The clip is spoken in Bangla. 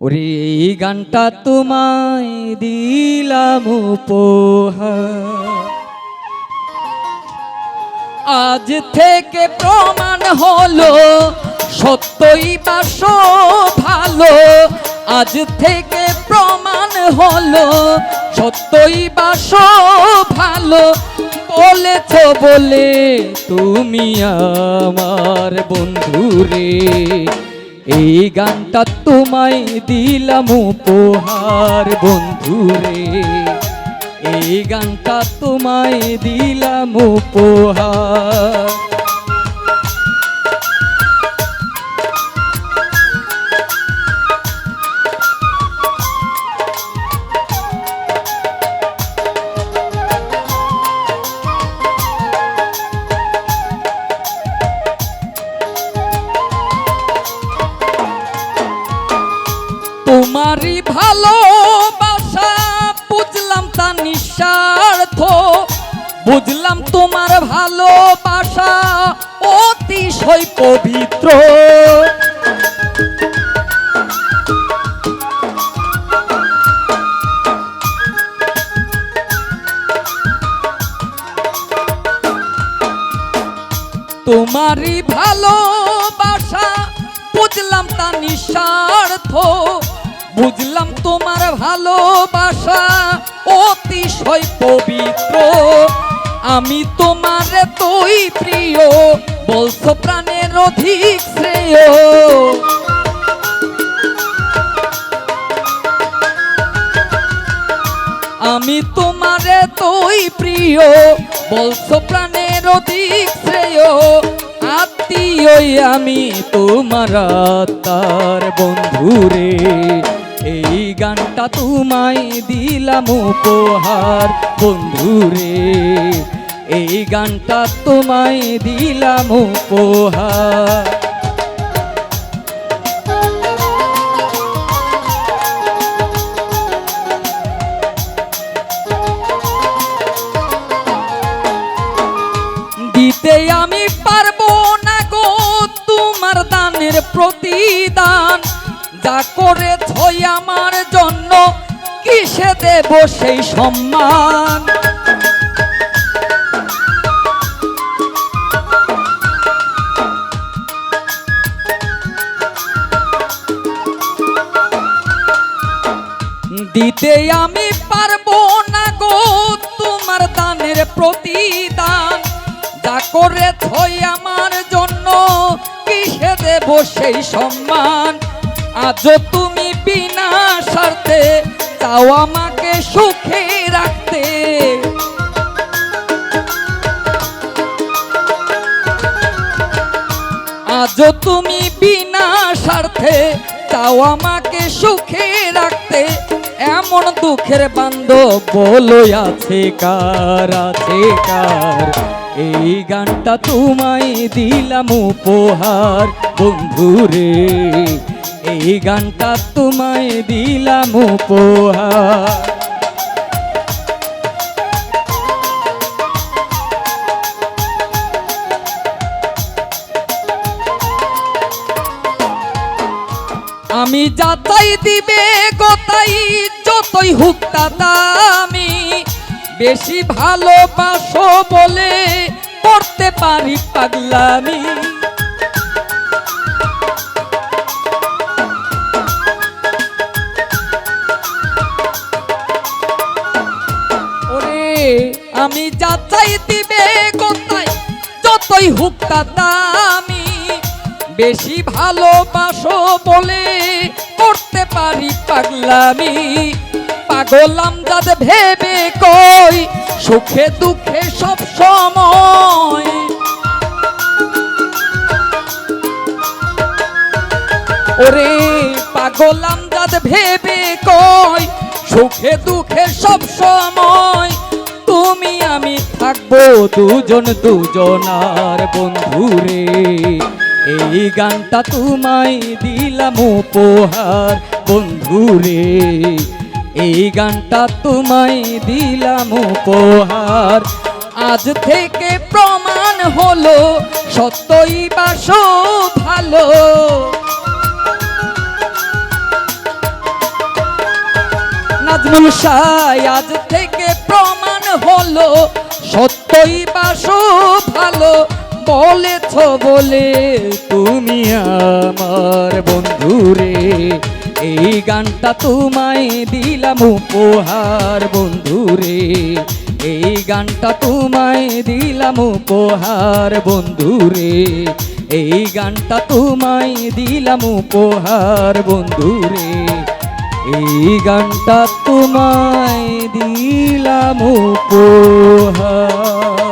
ওরে, এই গানটা তোমায় দিলাম আজ থেকে প্রমাণ হলো, সত্যই বাস ভালো আজ থেকে প্রমাণ হলো, সত্যই বাস ভালো বলেছ বলে তুমি আমার বন্ধুরে। এই গানটা তোমায় দিলাম উপহার বন্ধুরে। এই গানটা তোমায় দিলাম উপহার। তোমারই ভালোবাসা বুঝলাম তা নিঃস্বার্থ। বুঝলাম তোমার ভালোবাসা অতিশয় পবিত্র। তোমারই ভালোবাসা বুঝলাম তা নিঃস্বার্থ। বুঝলাম তোমার ভালোবাসা অতিশয় পবিত্র। আমি তোমার তুই প্রিয়, বলছো প্রাণের অধিক শ্রেয়। আমি তোমারে তুই প্রিয়, বলছো প্রাণের অধিক শ্রেয়। আত্মীয়ই আমি তোমার তার বন্ধুরে এই গানটা তোমায় দিলাম উপহার বন্ধুরে এই গানটা তোমায় দিলাম উপহার। দিতে আমি পারব না গো তোমার দানের প্রতিদান। যা ছই আমার জন্য, কিসে দেব সেই সম্মান? দিতে আমি পারব না গো তোমার দানের প্রতিদান। যা ছই আমার জন্য, কিসে দেব সেই সম্মান? আজও তুমি বিনা স্বার্থে চাও আমাকে সুখে রাখতে। আজও তুমি বিনা স্বার্থে চাও আমাকে সুখে রাখতে। এমন দুঃখের বান্ধব বলো আছে কার আছে কার। এই গানটা তোমায় দিলাম উপহার, বন্ধুরে। এই গানটা তোমায় দিলাম উপহার। আমি যাতাই দিবে, গোতাই, যতই হুক আমি। বেশি ভালোবাসো বলে করতে পারি পাগলামি। আমি যাচাই দিবে কোথায়? যতই হুক আমি বেশি ভালোবাসো বলে করতে পারি পাগলামি। পাগলাম যাতে ভেবে কই, সুখে দুঃখে সব সময়। ওরে পাগলাম যাতে ভেবে কই, সুখে দুঃখে সব সময়। থাকব দুজন দুজনার বন্ধুরে। এই গানটা তোমায় দিলাম উপহার বন্ধুরে। এই গানটা তোমায় দিলাম উপহার। আজ থেকে প্রমাণ হলো, সত্যই বাসো ভালো। নুসাই আজ থেকে প্রমাণ হলো, সত্যই বাসো ভালো? বলেছ বলে তুমি আমার বন্ধুরে, এই গানটা তোমায় দিলাম উপহার বন্ধুরে। এই গানটা তোমায় দিলাম উপহার বন্ধুরে। এই গানটা তোমায় দিলাম উপহার বন্ধুরে। এই গানটা তোমায় দিলাম উপহার।